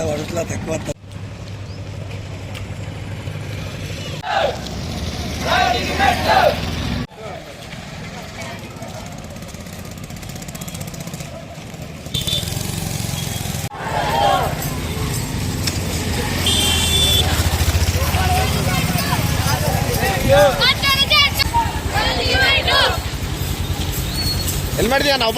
આપણા વડોદરા થકવા ಹೆಲ್ಮೆಟ್ ಇದೆಯಾ ನಾವು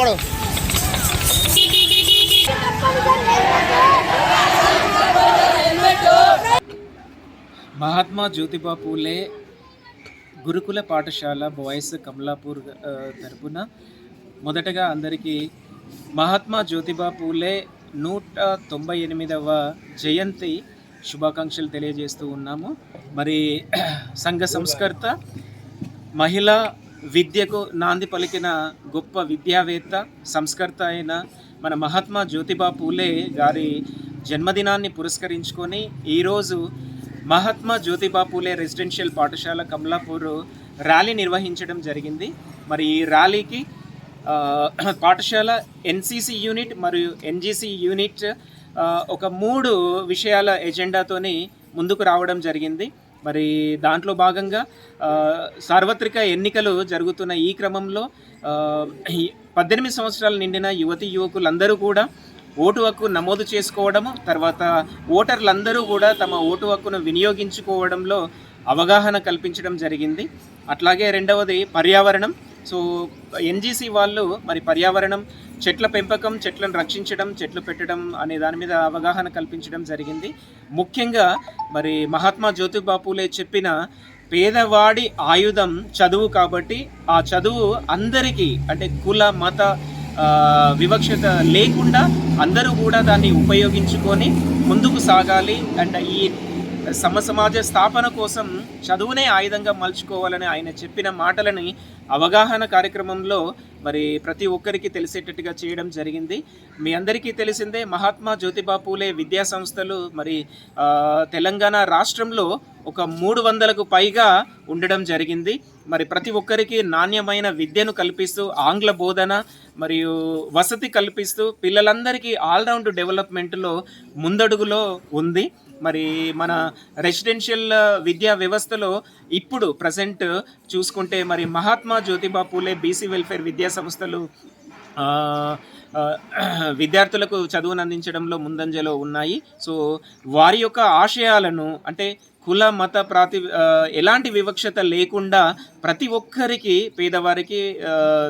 మహాత్మా జ్యోతిబా పూలే గురుకుల పాఠశాల బాయ్స్ కమలాపూర్ తరపున. మొదటగా అందరికీ మహాత్మా జ్యోతిబా పూలే నూట తొంభై ఎనిమిదవ జయంతి శుభాకాంక్షలు తెలియజేస్తూ ఉన్నాము. మరి సంఘ సంస్కర్త మహిళా విద్యకు నాంది పలికిన గొప్ప విద్యావేత్త సంస్కర్త అయిన మన మహాత్మా జ్యోతిబా పూలే గారి జన్మదినాన్ని పురస్కరించుకొని ఈరోజు మహాత్మా జ్యోతిబా పూలే రెసిడెన్షియల్ పాఠశాల కమలాపూర్ ర్యాలీ నిర్వహించడం జరిగింది. మరి ఈ ర్యాలీకి పాఠశాల ఎన్సిసి యూనిట్ మరియు ఎన్జిసి యూనిట్ ఒక మూడు విషయాల ఎజెండాతోని ముందుకు రావడం జరిగింది. మరి దాంట్లో భాగంగా సార్వత్రిక ఎన్నికలు జరుగుతున్న ఈ క్రమంలో పద్దెనిమిది సంవత్సరాలు నిండిన యువతి యువకులందరూ కూడా ఓటు హక్కు నమోదు చేసుకోవడము తర్వాత ఓటర్లందరూ కూడా తమ ఓటు హక్కును వినియోగించుకోవడంలో అవగాహన కల్పించడం జరిగింది. అట్లాగే రెండవది పర్యావరణం. సో ఎన్జీసీ వాళ్ళు మరి పర్యావరణం చెట్ల పెంపకం చెట్లను రక్షించడం చెట్లు పెట్టడం అనే దాని మీద అవగాహన కల్పించడం జరిగింది. ముఖ్యంగా మరి మహాత్మా జ్యోతిబా పూలే చెప్పిన పేదవాడి ఆయుధం చదువు కాబట్టి ఆ చదువు అందరికీ అంటే కుల మత వివక్షత లేకుండా అందరూ కూడా దాన్ని ఉపయోగించుకొని ముందుకు సాగాలి. అండ్ ఈ సమ సమాజ స్థాపన కోసం చదువునే ఆయుధంగా మలుచుకోవాలని ఆయన చెప్పిన మాటలని అవగాహన కార్యక్రమంలో మరి ప్రతి ఒక్కరికి తెలిసేటట్టుగా చేయడం జరిగింది. మీ అందరికీ తెలిసిందే మహాత్మా జ్యోతిబా పూలే విద్యా సంస్థలు మరి తెలంగాణ రాష్ట్రంలో ఒక మూడు వందలకు పైగా ఉండడం జరిగింది. మరి ప్రతి ఒక్కరికి నాణ్యమైన విద్యను కల్పిస్తూ ఆంగ్ల బోధన మరియు వసతి కల్పిస్తూ పిల్లలందరికీ ఆల్రౌండ్ డెవలప్మెంట్లో ముందడుగులో ఉంది. మరి మన రెసిడెన్షియల్ విద్యా వ్యవస్థలో ఇప్పుడు ప్రజెంట్ చూసుకుంటే మరి మహాత్మా జ్యోతిబా పూలే బీసీ వెల్ఫేర్ విద్యా సంస్థలు విద్యార్థులకు చదువును అందించడంలో ముందంజలో ఉన్నాయి. సో వారి యొక్క ఆశయాలను అంటే కుల మత ప్రాతి ఎలాంటి వివక్షత లేకుండా ప్రతి ఒక్కరికి పేదవారికి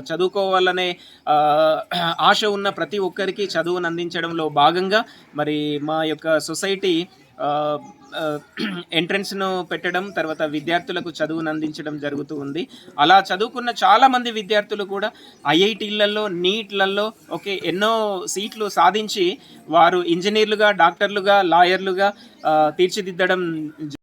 చదువుకోవాలనే ఆశ ఉన్న ప్రతి ఒక్కరికి చదువును అందించడంలో భాగంగా మరి మా యొక్క సొసైటీ ఎంట్రన్స్ను పెట్టడం తర్వాత విద్యార్థులకు చదువును అందించడం జరుగుతూ ఉంది. అలా చదువుకున్న చాలామంది విద్యార్థులు కూడా ఐఐటీలలో నీట్లలో ఓకే ఎన్నో సీట్లు సాధించి వారు ఇంజనీర్లుగా డాక్టర్లుగా లాయర్లుగా తీర్చిదిద్దడం